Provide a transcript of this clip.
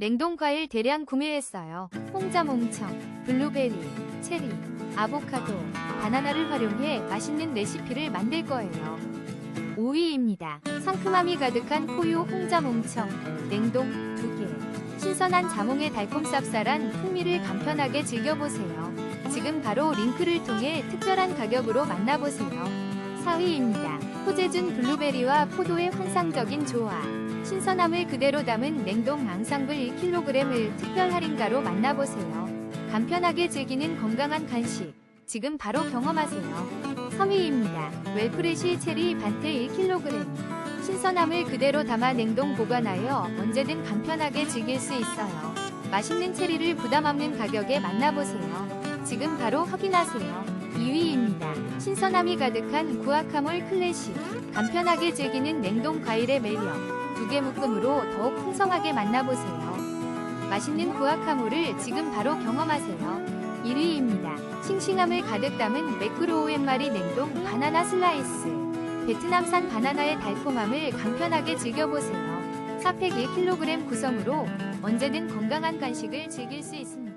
냉동 과일 대량 구매했어요. 홍자 몽청, 블루베리, 체리, 아보카도, 바나나를 활용해 맛있는 레시피를 만들 거예요. 5위입니다. 상큼함이 가득한 포유 홍자 몽청, 냉동 2개. 신선한 자몽의 달콤 쌉쌀한 풍미를 간편하게 즐겨보세요. 지금 바로 링크를 통해 특별한 가격으로 만나보세요. 4위입니다. 호재준 블루베리와 포도의 환상적인 조화. 신선함을 그대로 담은 냉동 앙상블 1kg을 특별 할인가로 만나보세요. 간편하게 즐기는 건강한 간식. 지금 바로 경험하세요. 3위입니다. 웰프레시 체리 반테 1kg. 신선함을 그대로 담아 냉동 보관하여 언제든 간편하게 즐길 수 있어요. 맛있는 체리를 부담 없는 가격에 만나보세요. 지금 바로 확인하세요. 2위입니다. 신선함이 가득한 구아카몰 클래식. 간편하게 즐기는 냉동 과일의 매력. 두개 묶음으로 더욱 풍성하게 만나보세요. 맛있는 구아카몰을 지금 바로 경험하세요. 1위입니다. 싱싱함을 가득 담은 매크로 오웬마리 냉동 바나나 슬라이스. 베트남산 바나나의 달콤함을 간편하게 즐겨보세요. 4팩 1kg 구성으로 언제든 건강한 간식을 즐길 수 있습니다.